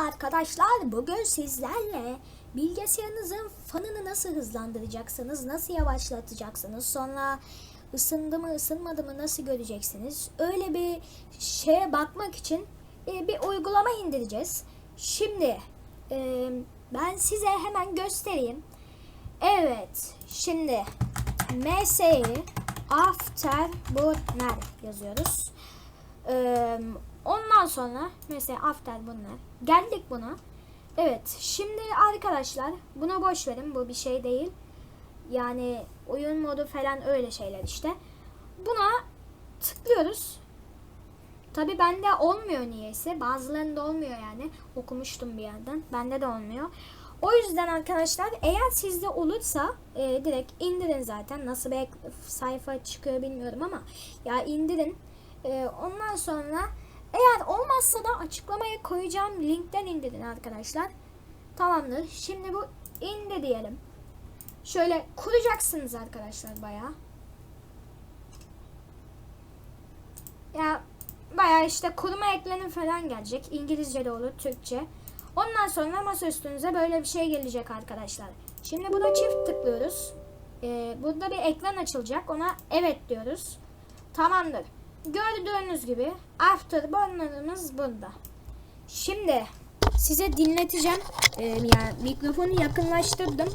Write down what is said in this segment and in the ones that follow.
arkadaşlar. Bugün sizlerle bilgisayarınızın fanını nasıl hızlandıracaksınız, nasıl yavaşlatacaksınız, sonra ısındı mı ısınmadı mı nasıl göreceksiniz. Öyle bir şeye bakmak için e, bir uygulama indireceğiz. Şimdi e, ben size hemen göstereyim. Evet, şimdi MS'yi Afterburner yazıyoruz. Ondan sonra mesela after bunlar. Geldik buna. Evet şimdi arkadaşlar bunu boş verin bu bir şey değil. Yani oyun modu falan öyle şeyler işte. Buna tıklıyoruz. Tabi bende olmuyor niyeyse. Bazılarında olmuyor yani. Okumuştum bir yerden. Bende de olmuyor. O yüzden arkadaşlar eğer sizde olursa e, direkt indirin zaten. Nasıl bir sayfa çıkıyor bilmiyorum ama ya indirin. E, ondan sonra eğer olmazsa da açıklamaya koyacağım linkten indirin arkadaşlar. Tamamdır. Şimdi bu indi diyelim. Şöyle kuracaksınız arkadaşlar bayağı. Ya bayağı işte kurma eklenim falan gelecek. İngilizce de olur, Türkçe. Ondan sonra masa üstünüze böyle bir şey gelecek arkadaşlar. Şimdi buna çift tıklıyoruz. Ee, burada bir ekran açılacak. Ona evet diyoruz. Tamamdır. Gördüğünüz gibi afterburner'ımız burada. Şimdi size dinleteceğim. Ee, yani mikrofonu yakınlaştırdım.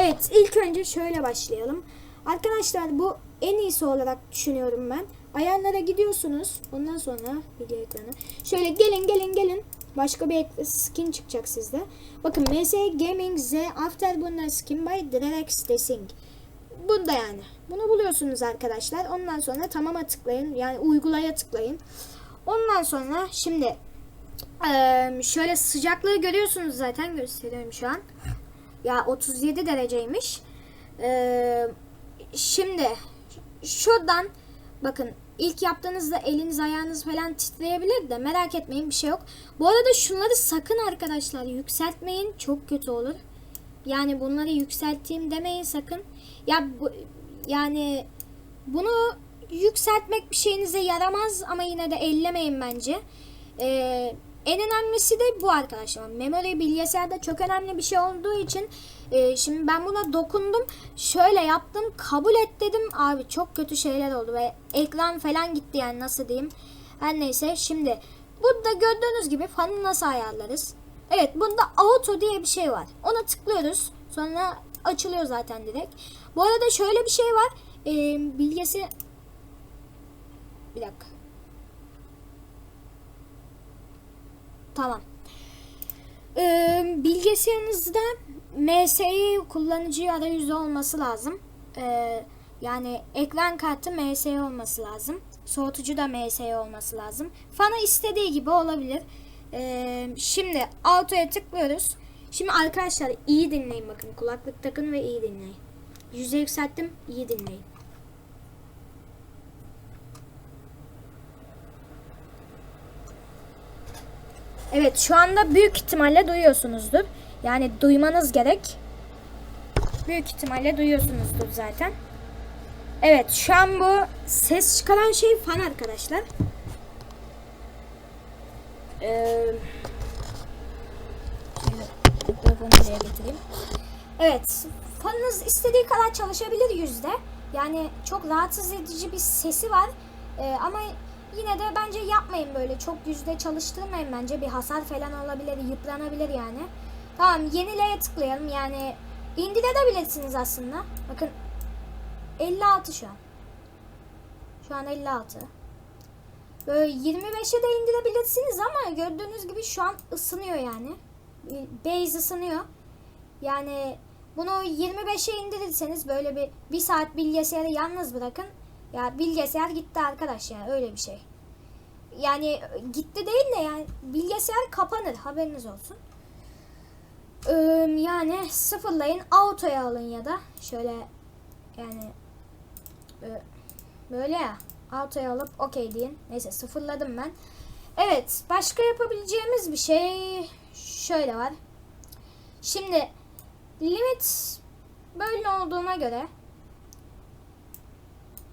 Evet ilk önce şöyle başlayalım. Arkadaşlar bu en iyisi olarak düşünüyorum ben. Ayarlara gidiyorsunuz. Ondan sonra video ekranı. Şöyle gelin gelin gelin. Başka bir skin çıkacak sizde. Bakın MS Gaming Z Afterburner Skin by Drerex Desing. Bunda yani. Bunu buluyorsunuz arkadaşlar. Ondan sonra tamama tıklayın. Yani uygulaya tıklayın. Ondan sonra şimdi şöyle sıcaklığı görüyorsunuz zaten gösteriyorum şu an. Ya 37 dereceymiş. Şimdi şuradan bakın ilk yaptığınızda eliniz ayağınız falan titreyebilir de merak etmeyin bir şey yok. Bu arada şunları sakın arkadaşlar yükseltmeyin çok kötü olur. Yani bunları yükselteyim demeyin sakın. Ya bu, yani bunu yükseltmek bir şeyinize yaramaz ama yine de ellemeyin bence. Ee, en önemlisi de bu arkadaşlar. Memory bilgisayarda çok önemli bir şey olduğu için e, şimdi ben buna dokundum. Şöyle yaptım. Kabul et dedim. Abi çok kötü şeyler oldu ve ekran falan gitti yani nasıl diyeyim. Her neyse şimdi burada gördüğünüz gibi fanı nasıl ayarlarız? Evet bunda auto diye bir şey var. Ona tıklıyoruz. Sonra açılıyor zaten direkt. Bu arada şöyle bir şey var. E, bilgisi bir dakika. Tamam. Ee, bilgisayarınızda MSI kullanıcı arayüzü olması lazım. Ee, yani ekran kartı MSI olması lazım. Soğutucu da MSI olması lazım. Fanı istediği gibi olabilir. Ee, şimdi auto'ya tıklıyoruz. Şimdi arkadaşlar iyi dinleyin bakın. Kulaklık takın ve iyi dinleyin. Yüze yükselttim. iyi dinleyin. Evet şu anda büyük ihtimalle duyuyorsunuzdur. Yani duymanız gerek. Büyük ihtimalle duyuyorsunuzdur zaten. Evet şu an bu ses çıkaran şey fan arkadaşlar. Ee, şöyle mikrofonu buraya getireyim. Evet fanınız istediği kadar çalışabilir yüzde. Yani çok rahatsız edici bir sesi var. Ee, ama yine de bence yapmayın böyle. Çok yüzde çalıştırmayın bence. Bir hasar falan olabilir, yıpranabilir yani. Tamam yenileye tıklayalım. Yani indirebilirsiniz aslında. Bakın 56 şu an. Şu an 56. Böyle 25'e de indirebilirsiniz ama gördüğünüz gibi şu an ısınıyor yani. Base ısınıyor. Yani bunu 25'e indirirseniz böyle bir bir saat bilgisayarı yalnız bırakın. Ya bilgisayar gitti arkadaş ya öyle bir şey. Yani gitti değil de yani bilgisayar kapanır haberiniz olsun. Ee, yani sıfırlayın autoya alın ya da şöyle yani böyle ya autoya alıp okey deyin. Neyse sıfırladım ben. Evet başka yapabileceğimiz bir şey şöyle var. Şimdi limit böyle olduğuna göre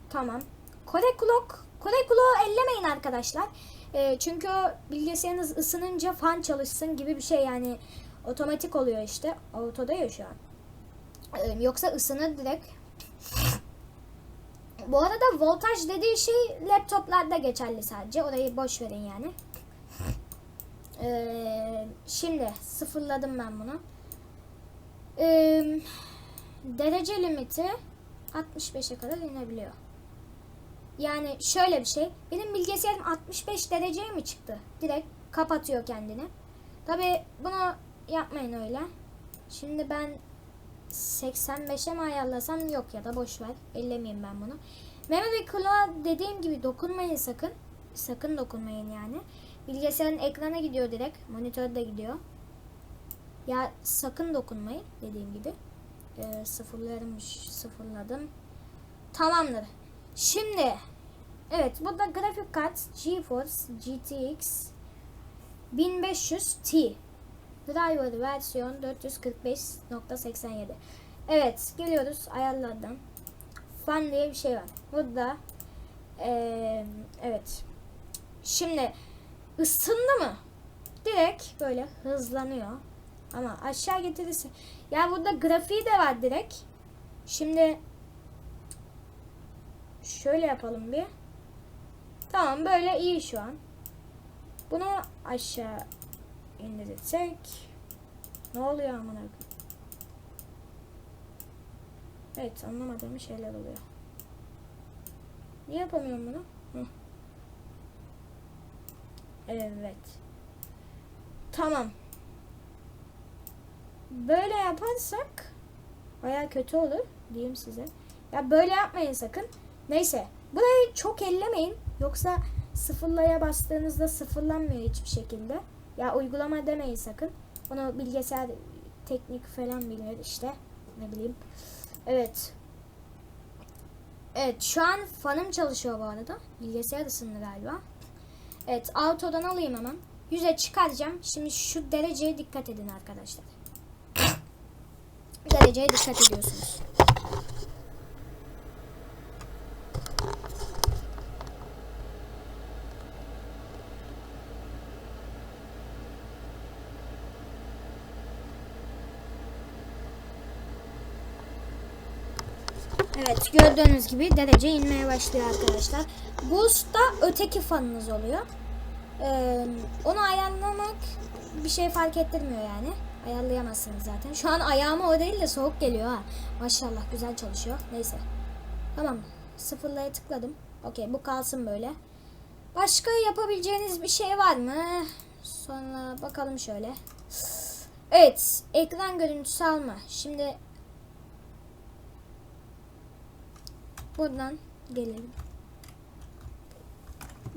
tamam. Kore Clock Kore Clock'u ellemeyin arkadaşlar. E, çünkü bilgisayarınız ısınınca fan çalışsın gibi bir şey yani otomatik oluyor işte. Autoda ya şu an. E, yoksa ısınır direkt. Bu arada voltaj dediği şey laptoplarda geçerli sadece. Orayı boş verin yani. Ee, şimdi sıfırladım ben bunu. Ee, derece limiti 65'e kadar inebiliyor. Yani şöyle bir şey. Benim bilgisayarım 65 dereceye mi çıktı? Direkt kapatıyor kendini. Tabi bunu yapmayın öyle. Şimdi ben 85'e mi ayarlasam yok ya da boş ver. Ellemeyeyim ben bunu. Memory clock'a dediğim gibi dokunmayın sakın. Sakın dokunmayın yani. Bilgisayarın ekrana gidiyor direkt. Monitör de gidiyor. Ya sakın dokunmayın dediğim gibi. Ee, sıfırlarmış sıfırladım. Tamamdır. Şimdi evet burada grafik kart GeForce GTX 1500 Ti. Driver versiyon 445.87. Evet geliyoruz ayarlardan. Fan diye bir şey var. Burada ee, evet. Şimdi ısındı mı? Direkt böyle hızlanıyor. Ama aşağı getirirse. Ya burada grafiği de var direkt. Şimdi şöyle yapalım bir. Tamam böyle iyi şu an. Bunu aşağı indirirsek ne oluyor amına? Evet anlamadığım şeyler oluyor. Niye yapamıyorum bunu? Hı. Evet. Tamam. Böyle yaparsak baya kötü olur diyeyim size. Ya böyle yapmayın sakın. Neyse. Burayı çok ellemeyin. Yoksa sıfırlaya bastığınızda sıfırlanmıyor hiçbir şekilde. Ya uygulama demeyin sakın. Onu bilgisayar teknik falan bilir işte. Ne bileyim. Evet. Evet şu an fanım çalışıyor bu arada. Bilgisayar ısındı galiba. Evet autodan alayım hemen. Yüze çıkaracağım. Şimdi şu dereceye dikkat edin arkadaşlar. Dereceye dikkat ediyorsunuz. Evet gördüğünüz gibi derece inmeye başlıyor arkadaşlar. Boost da öteki fanınız oluyor. Ee, onu ayarlamak bir şey fark ettirmiyor yani. Ayarlayamazsınız zaten. Şu an ayağıma o değil de soğuk geliyor ha. Maşallah güzel çalışıyor. Neyse. Tamam. Sıfırlaya tıkladım. Okey bu kalsın böyle. Başka yapabileceğiniz bir şey var mı? Sonra bakalım şöyle. Evet. Ekran görüntüsü alma. Şimdi buradan gelelim.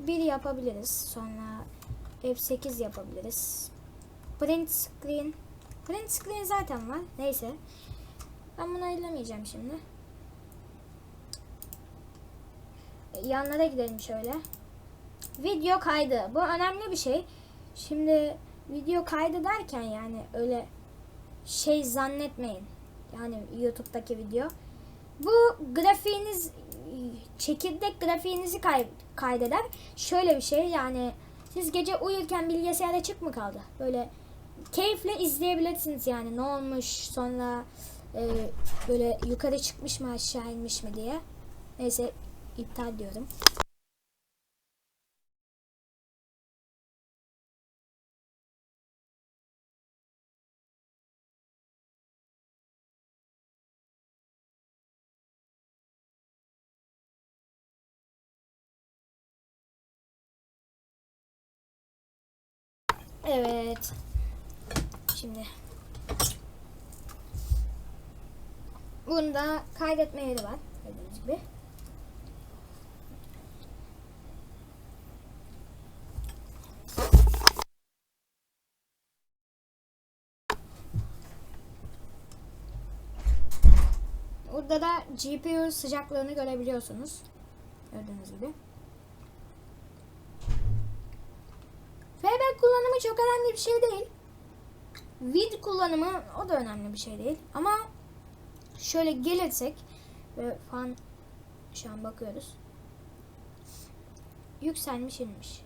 Bir yapabiliriz. Sonra F8 yapabiliriz. Print screen. Print screen zaten var. Neyse. Ben bunu ellemeyeceğim şimdi. Yanlara gidelim şöyle. Video kaydı. Bu önemli bir şey. Şimdi video kaydı derken yani öyle şey zannetmeyin. Yani YouTube'daki video. Bu grafiğiniz çekirdek grafiğinizi kay kaydeder. Şöyle bir şey yani siz gece uyurken bilgisayar açık mı kaldı? Böyle keyifle izleyebilirsiniz yani ne olmuş sonra e, böyle yukarı çıkmış mı aşağı inmiş mi diye. Neyse iptal diyorum. Evet. Şimdi bunda kaydetme yeri var. Gördüğünüz gibi. Burada da GPU sıcaklığını görebiliyorsunuz. Gördüğünüz gibi. Playback kullanımı çok önemli bir şey değil. Vid kullanımı o da önemli bir şey değil. Ama şöyle gelirsek ve fan şu an bakıyoruz. Yükselmiş inmiş.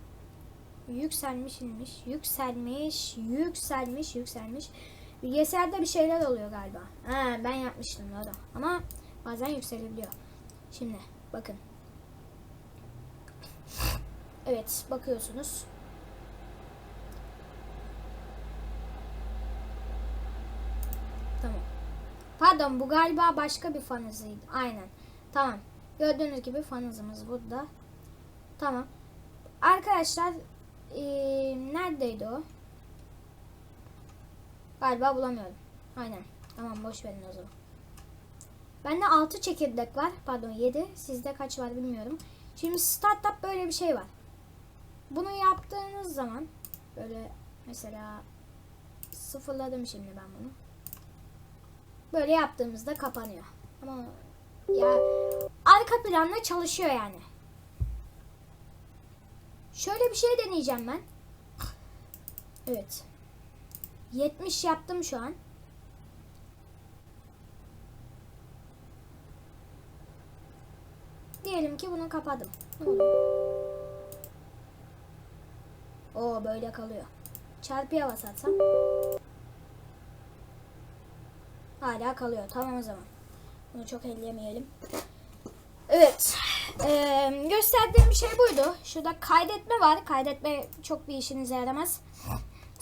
Yükselmiş inmiş. Yükselmiş. Yükselmiş. Yükselmiş. Bilgisayarda bir şeyler oluyor galiba. Ha, ben yapmıştım doğru. Ama bazen yükselebiliyor. Şimdi bakın. Evet bakıyorsunuz. Tamam. Pardon bu galiba başka bir fan hızıydı. Aynen. Tamam. Gördüğünüz gibi fan hızımız burada. Tamam. Arkadaşlar eee, neredeydi o? Galiba bulamıyorum. Aynen. Tamam boş verin o zaman. Bende 6 çekirdek var. Pardon 7. Sizde kaç var bilmiyorum. Şimdi startup böyle bir şey var. Bunu yaptığınız zaman böyle mesela sıfırladım şimdi ben bunu. Böyle yaptığımızda kapanıyor. Ama ya arka planda çalışıyor yani. Şöyle bir şey deneyeceğim ben. Evet. 70 yaptım şu an. Diyelim ki bunu kapadım. Oo böyle kalıyor. Çarpıya basarsam. Hala kalıyor. Tamam o zaman. Bunu çok ellemeyelim. Evet. Ee, gösterdiğim şey buydu. Şurada kaydetme var. Kaydetme çok bir işinize yaramaz.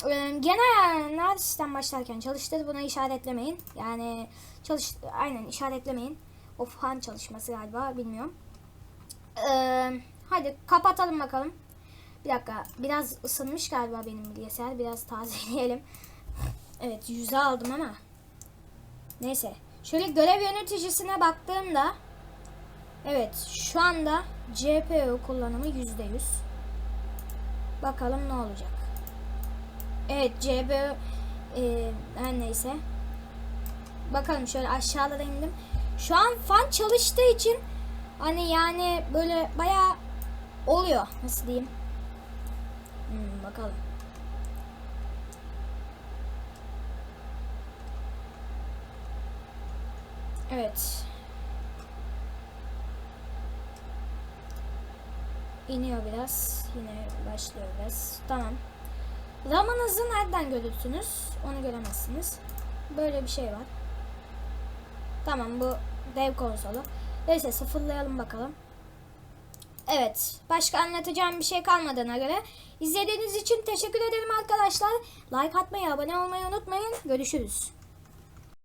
Ee, genel sistem başlarken çalıştır. Bunu işaretlemeyin. Yani çalış aynen işaretlemeyin. O fan çalışması galiba bilmiyorum. Ee, hadi kapatalım bakalım. Bir dakika. Biraz ısınmış galiba benim bilgisayar. Biraz tazeleyelim. Evet yüze aldım ama. Neyse. Şöyle görev yöneticisine baktığımda Evet şu anda CPU kullanımı %100. Bakalım ne olacak. Evet CPU e, neyse. Bakalım şöyle aşağıda indim. Şu an fan çalıştığı için hani yani böyle bayağı oluyor. Nasıl diyeyim? Hmm, bakalım. Evet. İniyor biraz. Yine başlıyor biraz. Tamam. Zamanınızı nereden görürsünüz? Onu göremezsiniz. Böyle bir şey var. Tamam bu dev konsolu. Neyse sıfırlayalım bakalım. Evet. Başka anlatacağım bir şey kalmadığına göre izlediğiniz için teşekkür ederim arkadaşlar. Like atmayı, abone olmayı unutmayın. Görüşürüz.